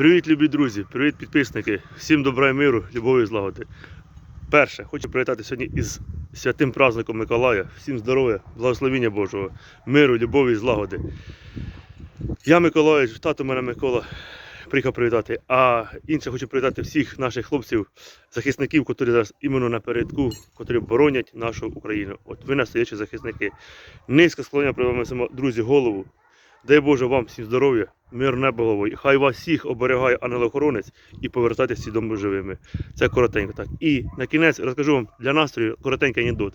Привіт, любі друзі, привіт, підписники. Всім добра і миру, любові і злагоди. Перше, хочу привітати сьогодні із святим праздником Миколая. Всім здоров'я, благословіння Божого, миру, любові і злагоди. Я Миколаївич, тато мене Микола, приїхав привітати. А інше хочу привітати всіх наших хлопців, захисників, які зараз іменно напередку, котрі боронять нашу Україну. От ви настоячі захисники. Низько склонення привемо, друзі, голову. Дай Боже вам всім здоров'я, мир небо головою. Хай вас всіх оберігає ангел-охоронець і повертайтеся всі дому живими. Це коротенько так. І на кінець розкажу вам для настрою коротенький анекдот.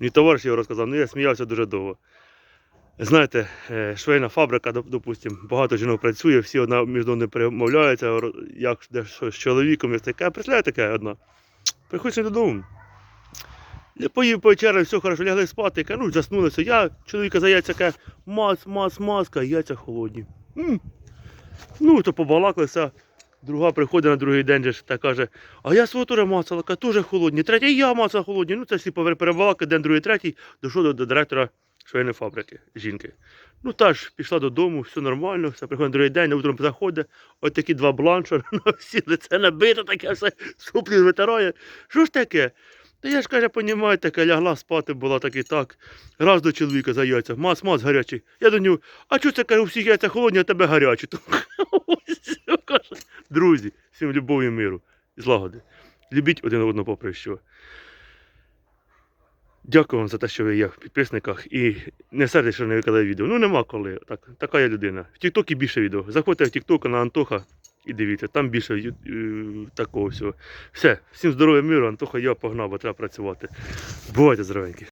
Мій товариш його розказав, ну я сміявся дуже довго. Знаєте, е, швейна фабрика, доп- допустим, багато жінок працює, всі одна між одною перемовляються, як де що з чоловіком, як таке. Представляєте, така одна. Приходить додому. Я Поїв повечеряв, все хорошо, лягли спати, ну заснулися. Я чоловіка за яйця каже, мас, мас, маска, яйця холодні. М. Ну, то побалакалися. Друга приходить на другий день же та каже, а я свого теж мацала, теж холодні. Третя, я мацала холодні. Ну, це всі перебалакали, день, другий, третій, дійшов до, до директора швейної фабрики, жінки. Ну, та ж пішла додому, все нормально, все приходить на другий день, утром заходить, от такі два бланша, на всі лице набито, таке все суплі витирає. Що ж таке? Та я ж каже, понімаю, таке лягла спати була так і так. Раз до чоловіка за яйця, мас, мас гарячий. Я до нього, а чого це каже, у всіх яйця холодні, а тебе гарячі? Друзі, всім любові миру і злагоди. Любіть один одного попри що. Дякую вам за те, що ви є в підписниках і не сердите, що не викладаю відео. Ну нема коли. Так, така я людина. В Тіктокі більше відео. Заходьте в Тікток на Антоха і дивіться, там більше е, такого всього. Все, всім здоров'я, миру, Антоха, я погнав, бо треба працювати. Бувайте здоровенькі.